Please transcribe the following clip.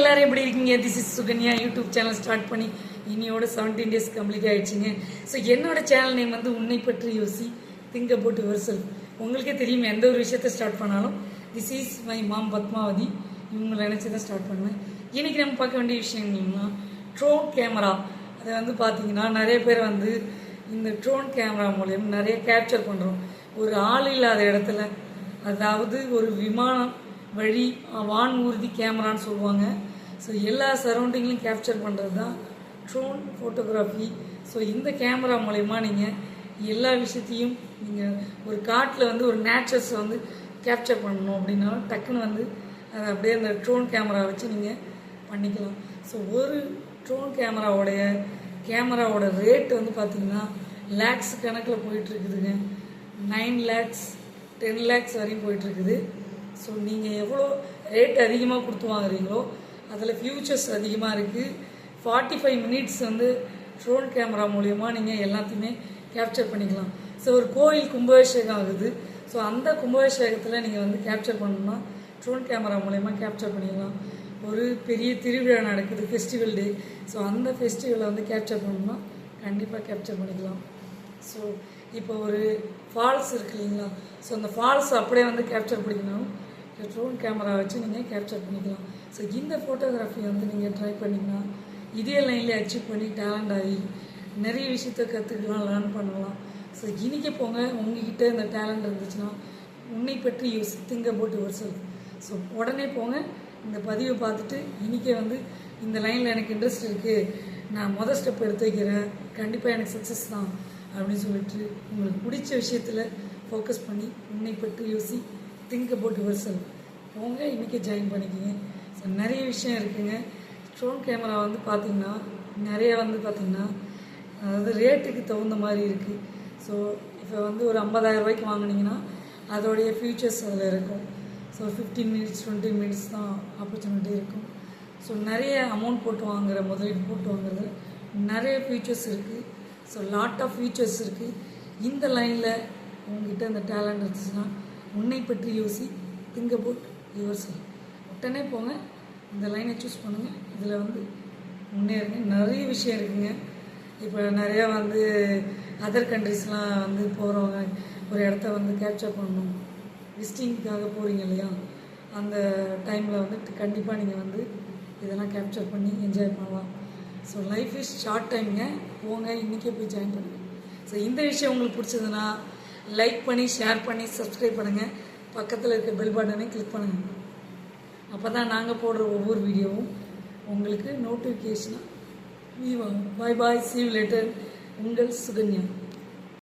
எல்லாரும் எப்படி இருக்கீங்க? This is Sukanya YouTube channel start பண்ணி இனியோட செவன்டீன் டேஸ் கம்ப்ளீட் ஆயிடுச்சுங்க. ஸோ என்னோட சேனல் நேம் வந்து உன்னை பற்றி யோசி திங்க் அபவுட் யுவர் செல். உங்களுக்கே தெரியும் எந்த ஒரு விஷயத்தை ஸ்டார்ட் பண்ணாலும் this is my mom Padmavathi. இவங்களை நினச்சி தான் ஸ்டார்ட் பண்ணுவேன். இன்னைக்கு நம்ம பார்க்க வேண்டிய விஷயங்கள்னா ட்ரோன் கேமரா அதை வந்து பார்த்தீங்கன்னா நிறைய பேர் வந்து இந்த ட்ரோன் கேமரா மூலியம் நிறைய கேப்சர் பண்ணுறோம் ஒரு ஆள் இல்லாத இடத்துல அதாவது ஒரு விமானம் வழி வான் ஊர்தி கேமரான்னு சொல்லுவாங்க. ஸோ எல்லா சரௌண்டிங்லையும் கேப்சர் பண்ணுறது தான் ட்ரோன் ஃபோட்டோகிராஃபி ஸோ இந்த கேமரா மூலயமா நீங்கள் எல்லா விஷயத்தையும் நீங்கள் ஒரு காட்டில் வந்து ஒரு நேச்சர்ஸை வந்து கேப்சர் பண்ணணும் அப்படின்னாலும் டக்குன்னு வந்து அதை அப்படியே அந்த ட்ரோன் கேமரா வச்சு நீங்கள் பண்ணிக்கலாம். ஸோ ஒரு ட்ரோன் கேமராவோடைய கேமராவோட ரேட் வந்து பார்த்திங்கன்னா லேக்ஸ் கணக்கில் போயிட்டுருக்குதுங்க நைன் லேக்ஸ் டென் லேக்ஸ் வரையும் போயிட்டுருக்குது ஸோ நீங்கள் எவ்வளோ ரேட் அதிகமாக கொடுத்து வாங்குறீங்களோ அதில் ஃபியூச்சர்ஸ் அதிகமாக இருக்குது ஃபார்ட்டி ஃபைவ் மினிட்ஸ் வந்து ட்ரோன் கேமரா மூலியமாக நீங்கள் எல்லாத்தையுமே கேப்சர் பண்ணிக்கலாம். ஸோ ஒரு கோயில் கும்பாபிஷேகம் ஆகுது. ஸோ அந்த கும்பாபிஷேகத்தில் நீங்கள் வந்து கேப்சர் பண்ணணும்னா ட்ரோன் கேமரா மூலயமா கேப்சர் பண்ணிக்கலாம். ஒரு பெரிய திருவிழா நடக்குது ஃபெஸ்டிவல் டே ஸோ அந்த ஃபெஸ்டிவலை வந்து கேப்சர் பண்ணணும்னா கண்டிப்பாக கேப்சர் பண்ணிக்கலாம். ஸோ இப்போ ஒரு ஃபால்ஸ் இருக்கு இல்லைங்களா? ஸோ அந்த ஃபால்ஸ் அப்படியே வந்து கேப்சர் பண்ணிக்கணும். ட்ரோன் கேமரா வச்சு நீங்கள் கேப்சர் பண்ணிக்கலாம். ஸோ இந்த ஃபோட்டோகிராஃபி வந்து நீங்கள் ட்ரை பண்ணிங்கன்னா இதே லைன்லேயே அச்சீவ் பண்ணி டேலண்ட் ஆகி நிறைய விஷயத்த கற்றுக்கலாம் லேர்ன் பண்ணலாம். ஸோ இன்றைக்கி போங்க உங்ககிட்ட இந்த டேலண்ட் இருந்துச்சுன்னா உன்னை பற்றி use think about yourself so உடனே போங்க இந்த பதிவை பார்த்துட்டு இன்றைக்கே வந்து இந்த லைனில் எனக்கு இன்ட்ரெஸ்ட் இருக்குது நான் மொதல் ஸ்டெப் எடுத்து வைக்கிறேன். கண்டிப்பாக எனக்கு சக்ஸஸ் தான். அப்படின்னு சொல்லிட்டு உங்களுக்கு பிடிச்ச விஷயத்தில் ஃபோக்கஸ் பண்ணி உன்னை பற்றி யோசி திங்க் அபவுட் யுவர் செல் போங்க இன்றைக்கே ஜாயின் பண்ணிக்கிங்க. ஸோ நிறைய விஷயம் இருக்குங்க. ட்ரோன் கேமரா வந்து பார்த்திங்கன்னா நிறைய வந்து பார்த்திங்கன்னா அதாவது ரேட்டுக்கு தகுந்த மாதிரி இருக்குது ஸோ இப்போ வந்து ஒரு 50000 ரூபாய்க்கு வாங்குனீங்கன்னா அதோடைய ஃபியூச்சர்ஸ் அதில் இருக்கும். So fifteen minutes twenty minutes தான் ஆப்பர்ச்சுனிட்டி இருக்கும். ஸோ நிறைய அமௌண்ட் போட்டு வாங்குற முதலீடு போட்டு வாங்குறது நிறைய ஃபியூச்சர்ஸ் இருக்குது ஸோ லாட் ஆஃப் ஃபியூச்சர்ஸ் இருக்குது இந்த லைனில் உங்ககிட்ட அந்த டேலண்ட் இருந்துச்சுன்னா உன்னை பற்றி யோசி திங்க் அபவுட் யுவர் செல் உடனே போங்க இந்த லைனை சூஸ் பண்ணுங்கள் இதில் வந்து முன்னேறுங்க நிறைய விஷயம் இருக்குங்க. இப்போ நிறையா வந்து அதர் கண்ட்ரிஸ்லாம் வந்து போகிறவங்க ஒரு இடத்த வந்து கேப்சர் பண்ணணும். விசிட்டிங்க்காக போகிறீங்க இல்லையா? அந்த டைமில் வந்து கண்டிப்பாக நீங்கள் வந்து இதெல்லாம் கேப்சர் பண்ணி என்ஜாய் பண்ணலாம். ஸோ லைஃப் இஸ் ஷார்ட் டைம்ங்க போங்க இன்றைக்கே போய் ஜாயின் பண்ணுங்க. ஸோ இந்த விஷயம் உங்களுக்கு பிடிச்சதுன்னா லைக் பண்ணி ஷேர் பண்ணி சப்ஸ்கிரைப் பண்ணுங்கள் பக்கத்தில் இருக்க பெல் பட்டனை கிளிக் பண்ணுங்கள் அப்போ தான் நாங்கள் போடுற ஒவ்வொரு வீடியோவும் உங்களுக்கு நோட்டிஃபிகேஷனாக வியூ ஆகும். பாய் பாய் சீவ் லெட்டர் உங்கள் சுகன்யா.